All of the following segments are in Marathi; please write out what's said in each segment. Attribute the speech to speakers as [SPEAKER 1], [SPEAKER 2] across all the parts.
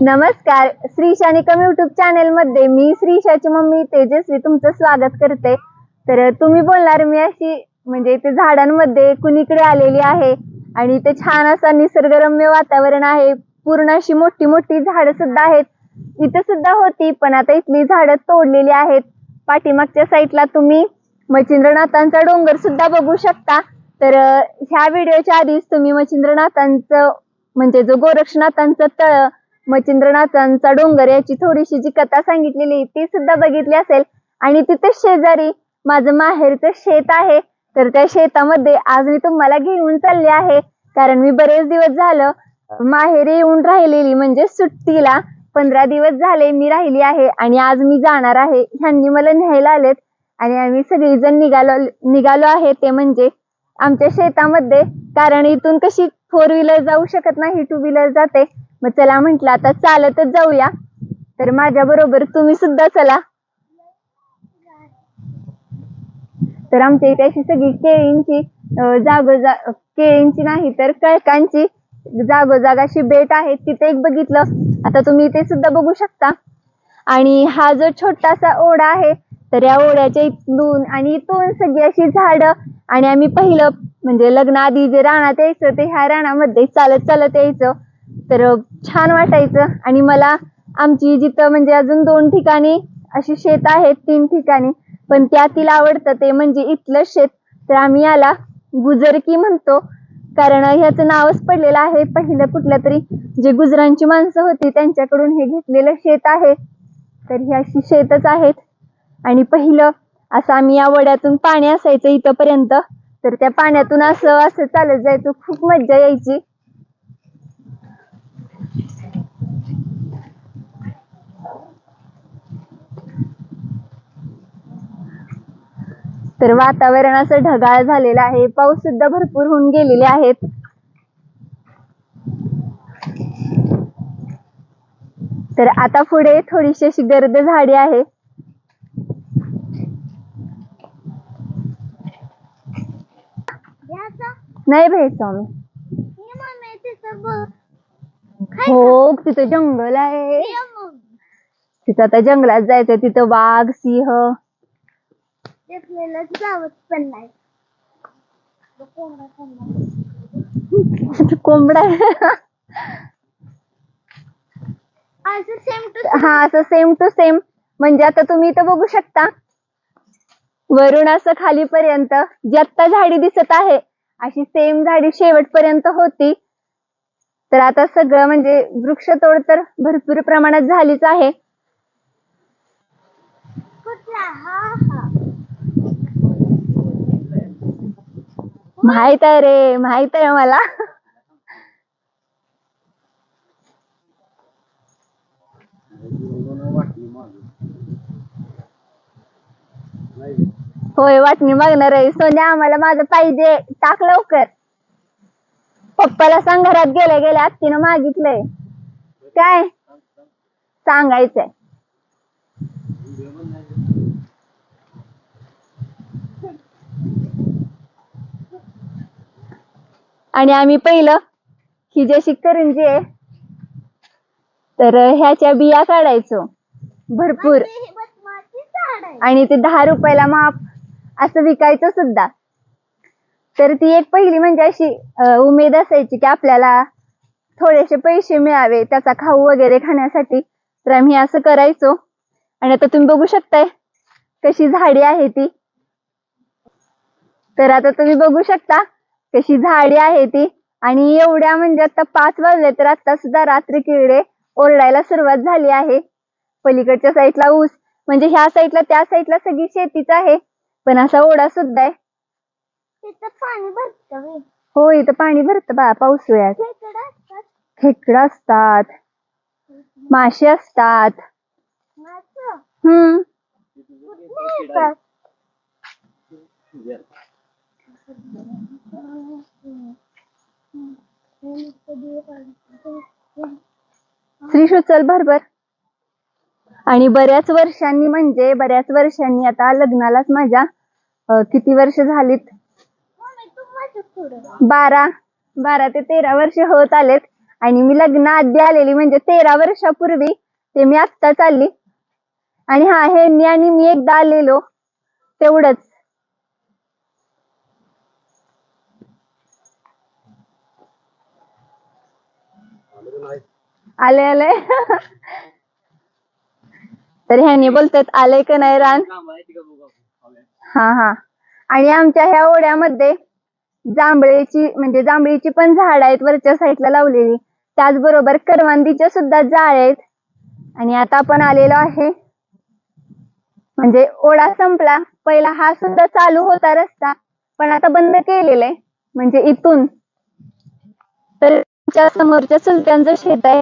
[SPEAKER 1] नमस्कार श्रीशानिकम युट्यूब चॅनेल मध्ये मी श्रीशाची मम्मी तेजस्वी तुमचं स्वागत करते. तर तुम्ही बोलणार मी अशी म्हणजे इथे झाडांमध्ये कुणीकडे आलेली आहे आणि इथे छान असा निसर्गरम्य वातावरण आहे. पूर्ण अशी मोठी मोठी झाडं सुद्धा आहेत. इथे सुद्धा होती पण आता इथली झाडं तोडलेली आहेत. पाठीमागच्या साईडला तुम्ही मच्छिंद्रनाथांचा डोंगर सुद्धा बघू शकता. तर ह्या व्हिडिओच्या आधीच तुम्ही मच्छिंद्रनाथांचं म्हणजे जो गोरक्षनाथांचं तळ मच्छिंद्रनाथांचा डोंगर याची थोडीशी जी कथा सांगितलेली ती सुद्धा बघितली असेल. आणि तिथे शेजारी माझं माहेरचं शेत आहे. तर त्या शेतामध्ये आज मी तुम्हाला घेऊन चालले आहे. कारण मी बरेच दिवस झालं माहेरी येऊन राहिलेली म्हणजे सुट्टीला पंधरा दिवस झाले मी राहिली आहे. आणि आज मी जाणार आहे. ह्यांनी मला न्यायला आलेत. आणि आम्ही सगळीजण निघालो निघालो आहे. ते म्हणजे आमच्या शेतामध्ये. कारण इथून कशी फोर व्हीलर जाऊ शकत नाही टू व्हीलर जाते. मग चला म्हंटल आता चालतच जाऊया. तर माझ्या बरोबर तुम्ही सुद्धा चला. तर आमच्या इथे अशी सगळी केळींची जागोजा केळींची नाही तर कळकांची जागोजाग अशी बेट आहे तिथे एक बघितलं. आता तुम्ही इथे सुद्धा बघू शकता. आणि हा जो छोटासा ओढा आहे तर या ओढ्याच्या इथून आणि इथून सगळी अशी झाडं आणि आम्ही पहिलं म्हणजे लग्नाआधी जे रानात यायचं ते ह्या रानामध्ये चालत चालत यायचं. तर छान वाटायचं. आणि मला आमची जिथं म्हणजे अजून दोन ठिकाणी अशी शेत आहेत तीन ठिकाणी पण त्यातील आवडतं ते म्हणजे इथलं शेत. तर आम्ही याला गुजरकी म्हणतो. कारण ह्याचं नावच पडलेलं आहे. पहिलं कुठल्या तरी जे गुजरांची माणसं होती त्यांच्याकडून हे घेतलेलं शेत आहे. तर ही अशी शेतच आहेत. आणि पहिलं असं आम्ही या वड्यातून पाणी असायचं इथंपर्यंत. तर त्या पाण्यातून असं असं चालत जायचं. खूप मज्जा यायची. तर वातावरण असं ढगाळ झालेलं आहे. पाऊस सुद्धा भरपूर होऊन गेलेले आहेत. तर आता पुढे थोडीशी अशी गर्द झाडी आहे. नाही भेटतो आम्ही हो तिथं जंगल आहे. तिथं आता जंगलात जायचं तिथं वाघ सिंह
[SPEAKER 2] जावत पण नाही
[SPEAKER 1] कोंबडा.
[SPEAKER 2] असं सेम टू
[SPEAKER 1] हा असं सेम टू सेम म्हणजे आता तुम्ही इथं बघू शकता वरून असं खालीपर्यंत जी आत्ता झाडी दिसत आहे अशी सेम झाडी शेवटपर्यंत होती. तर आता सगळं म्हणजे वृक्षतोड तर भरपूर प्रमाणात झालीच आहे.
[SPEAKER 2] कुठला? हा हा
[SPEAKER 1] माहीत आहे रे माहीत आहे मला. होय वाटणी मागणार आहे. सोन्या आम्हाला माझं पाहिजे. टाक लवकर. पप्पाला सांग घरात गेल्या गेल्या आत्तीनं मागितलंय. काय? सांगायचंय. आणि आम्ही पहिलं ही जशी करंजी आहे तर ह्याच्या बिया काढायचो. भरपूर. आणि ते दहा रुपयाला माप असं विकायचं सुद्धा. तर ती एक पहिली म्हणजे अशी उमेद असायची की आपल्याला थोडेसे पैसे मिळावे त्याचा खाऊ वगैरे खाण्यासाठी. तर आम्ही असं करायचो. आणि आता तुम्ही बघू शकताय कशी झाडी आहे ती. तर आता तुम्ही बघू शकता. कशी झाडी आहे ती. आणि एवढ्या म्हणजे आता पाच वाजले तर आता सुद्धा रात्री किडे ओरडायला सुरुवात झाली आहे. पलीकडच्या साईडला ऊस म्हणजे ह्या साईडला त्या साईडला सगळी शेतीच आहे. पण असा ओढा सुद्धा आहे.
[SPEAKER 2] पाणी भरतं
[SPEAKER 1] हो इथं पाणी भरतं बा पावसाळ्यात
[SPEAKER 2] खेकडं असतात.
[SPEAKER 1] खेकडं असतात. मासे असतात. हम्म.
[SPEAKER 2] कुठले
[SPEAKER 1] चल भरभर. आणि बऱ्याच वर्षांनी म्हणजे बऱ्याच वर्षांनी आता लग्नालाच माझ्या किती वर्ष झालीत? बारा. बारा ते तेरा वर्ष होत आलेत. आणि मी लग्न आधी आलेली म्हणजे तेरा वर्षापूर्वी ते मी आत्ता चालली आणि हा हे आणि मी एकदा आलेलो. तेवढंच. आले आले. तर ह्यानी बोलतात आलंय का नाही रान? हा हा. आणि आमच्या ह्या ओढ्यामध्ये जांभळीची म्हणजे जांभळीची पण झाड आहेत वरच्या साईडला लावलेली. त्याचबरोबर करवंदीच्या सुद्धा जाळ आहेत. आणि आता आपण आलेलो आहे. म्हणजे ओढा संपला. पहिला हा सुद्धा चालू होता रस्ता पण आता बंद केलेला आहे. म्हणजे इथून. तर समोरच्या चुलत्यांचं शेत आहे.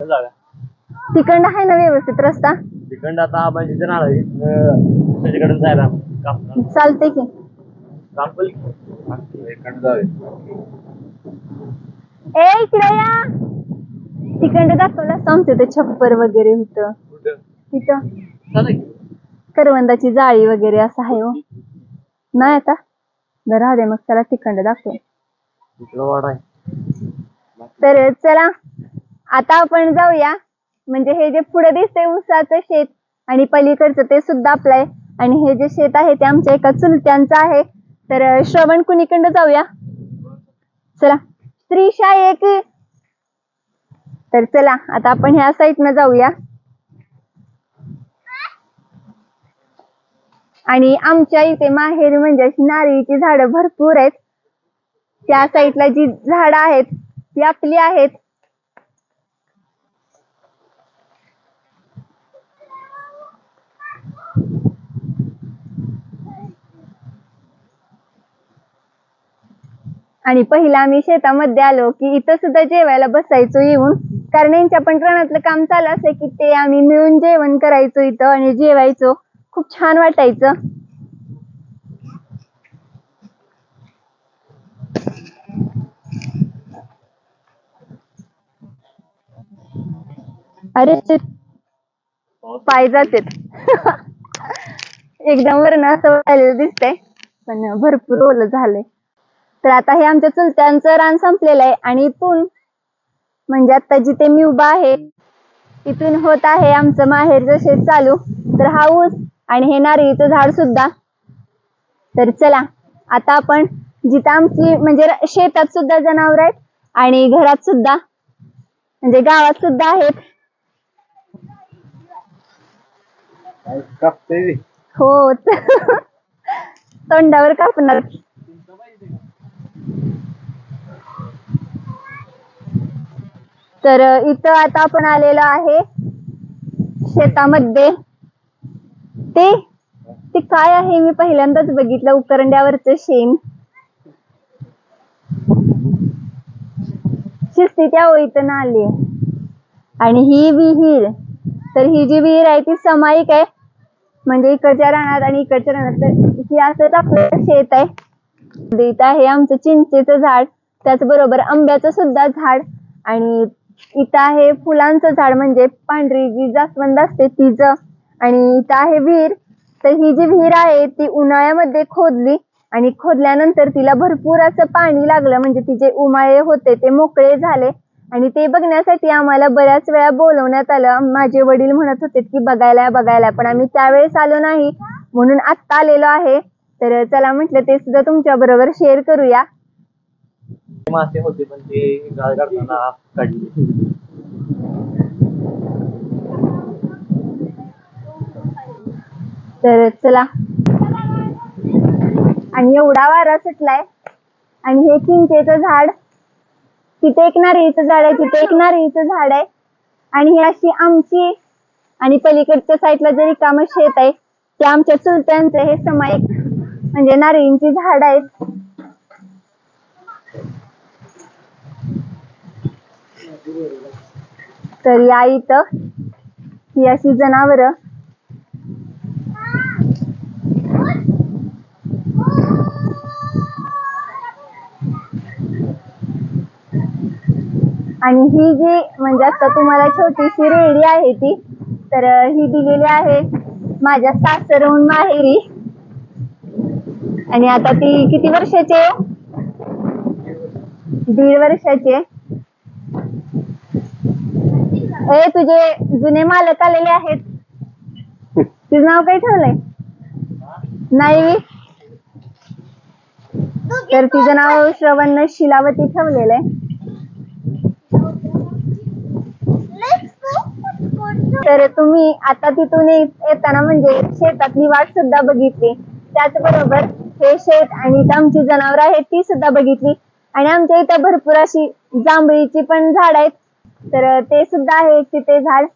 [SPEAKER 1] तिकडं आहे ना व्यवस्थित रस्ता?
[SPEAKER 3] तिकडं आता आबांची जण आला त्याच्याकडे जायला
[SPEAKER 1] चालते की.
[SPEAKER 3] कापल इकडे जावे
[SPEAKER 1] ए इकडे या. तिकडे दाखवलं. असतं आमचं ते छप्पर वगैरे होतं.
[SPEAKER 3] कुठं?
[SPEAKER 1] तिथं
[SPEAKER 3] चालेल की.
[SPEAKER 1] करवंदाची जाळी वगैरे असं आहे हो. नाही आता. बरं राहू दे मग. चला तिकडं दाखव. तर चला. आता आपण जाऊया. म्हणजे हे जे पुढे दिसतंय ऊसाचं शेत आणि पलीकडचं ते सुद्धा आपलं आहे आणि हे जे शेत आहे ते आमच्या एका चुलत्यांचं आहे. तर श्रवण कुणीकडं जाऊया? चला. स्त्रीशा एक. तर चला आता आपण ह्या साईडनं जाऊया. आणि आमच्या इथे माहेर म्हणजे अशी नारळीची झाडं भरपूर आहेत. त्या साईडला जी झाडं आहेत ती आपली आहेत. आणि पहिला आम्ही शेतामध्ये आलो की इथं सुद्धा जेवायला बसायचो येऊन. कारण यांच्या पण रानातलं काम चालू असं की ते आम्ही मिळून जेवण करायचो इथं आणि जेवायचो. खूप छान वाटायचं. अरे पाय जाते एकदम वरण असं वाटायला दिसतंय. पण भरपूर ओलं झालंय. तर आता हे आमच्या चुलत्यांचं रान संपलेलं आहे आणि इथून म्हणजे आता जिथे मी उभा आहे इथून होत आहे आमचं माहेरचं शेत चालू. तर हा ऊस आणि हे नारळीचं झाड सुद्धा. तर चला आता आपण जिथं आमची म्हणजे शेतात सुद्धा जनावर आहेत आणि घरात सुद्धा म्हणजे गावात सुद्धा आहेत. हो तोंडावर कापणार. तर इथं आता आपण आलेलो आहे शेतामध्ये. ते ते काय आहे? मी पहिल्यांदाच बघितलं उकरंड्यावरचं शेण. शिस्ती त्या ओळीतून आली. आणि ही विहीर तर ही जी विहीर आहे ती समायिक आहे. म्हणजे इकडच्या रानात आणि इकडच्या रानात. तर ही असंच आपलं शेत आहे. इथं आहे आमचं चिंचेचं झाड. त्याचबरोबर आंब्याचं सुद्धा झाड. आणि इथं आहे फुलांचं झाड म्हणजे पांढरी जी जास्वंद असते तिचं. आणि इथं आहे विहीर. तर ही जी विहीर आहे ती उन्हाळ्यामध्ये खोदली. आणि खोदल्यानंतर तिला भरपूर असं पाणी लागलं. म्हणजे तिचे उमाळे होते ते मोकळे झाले. आणि ते बघण्यासाठी आम्हाला बऱ्याच वेळा बोलवण्यात आलं. माझे वडील म्हणत होते की बघायला बघायला पण आम्ही त्यावेळेस आलो नाही. म्हणून आत्ता आलेलो आहे. तर चला म्हटलं ते सुद्धा तुमच्या बरोबर शेअर करूया.
[SPEAKER 3] मासे होते पण ते गाळ काढताना काढले.
[SPEAKER 1] तर चला. आणि एवढा वारा सुटलाय. आणि हे चिंचेचं झाड तिथे एक नारळीचं झाड आहे तिथे एक नारळीचं झाड आहे. आणि ही अशी आमची आणि पलीकडच्या साईडला जे रिकामं शेत आहे ते आमच्या चुलत्यांचं हे समायिक म्हणजे नारळींची झाड आहेत. तर या इथं ही अशी जनावर आणि ही जी म्हणजे आता तुम्हाला छोटीशी रेडी आहे ती तर ही दिलेली आहे माझ्या सासरहून माहेरी. आणि आता ती किती वर्षाची आहे? दीड वर्षाची आहे. ए तुझे जुने मालक आलेले आहेत. तुझं नाव काय ठेवलंय? नाही? तर तिचं नाव श्रवण शिलावती ठेवलेलं आहे. तर तुम्ही आता तिथून येताना म्हणजे शेतातली वाट सुद्धा बघितली. त्याचबरोबर हे शेत आणि इथं आमची जनावर आहेत ती सुद्धा बघितली. आणि आमच्या इथं भरपूर अशी जांभळीची पण झाड आहेत. तर ते सुद्धा आहे तिथे झाड.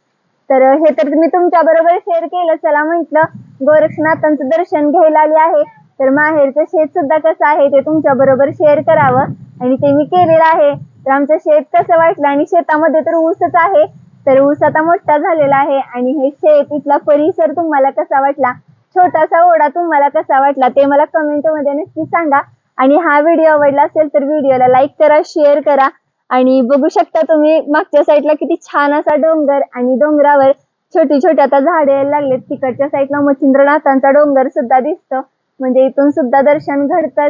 [SPEAKER 1] तर हे तर मी तुमच्या बरोबर शेअर केलं. चला म्हटलं गोरक्षनाथांचं दर्शन घ्यायला आले आहे. तर माहेरचं शेत सुद्धा कसं आहे ते तुमच्या बरोबर शेअर करावं. आणि ते मी केलेलं आहे. तर आमचं शेत कसं वाटलं? आणि शेतामध्ये तर ऊसच आहे. तर ऊस आता मोठा झालेला आहे. आणि हे शेत इथला परिसर तुम्हाला कसा वाटला? छोटासा ओढा तुम्हाला कसा वाटला? ते मला कमेंटमध्ये नक्की सांगा. आणि हा व्हिडिओ आवडला असेल तर व्हिडिओला लाईक करा शेअर करा. आणि बघू शकता तुम्ही मागच्या साईडला किती छान असा डोंगर आणि डोंगरावर छोटी छोटी आता झाडे यायला लागलेत. तिकडच्या साईडला मच्छिंद्रनाथांचा डोंगर सुद्धा दिसतो. म्हणजे इथून सुद्धा दर्शन घडतं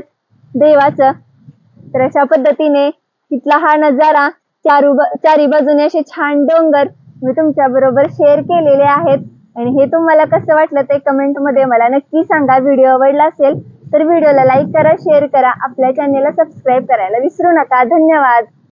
[SPEAKER 1] देवाचं. तर अशा पद्धतीने तिथला हा नजारा चारू चारी बाजूने असे छान डोंगर मी तुमच्या बरोबर शेअर केलेले आहेत. आणि हे तुम्हाला कसं वाटलं ते कमेंटमध्ये मला नक्की सांगा. व्हिडिओ आवडला असेल तर व्हिडिओला लाईक करा शेअर करा. आपल्या चॅनेलला सबस्क्राईब करायला विसरू नका. धन्यवाद.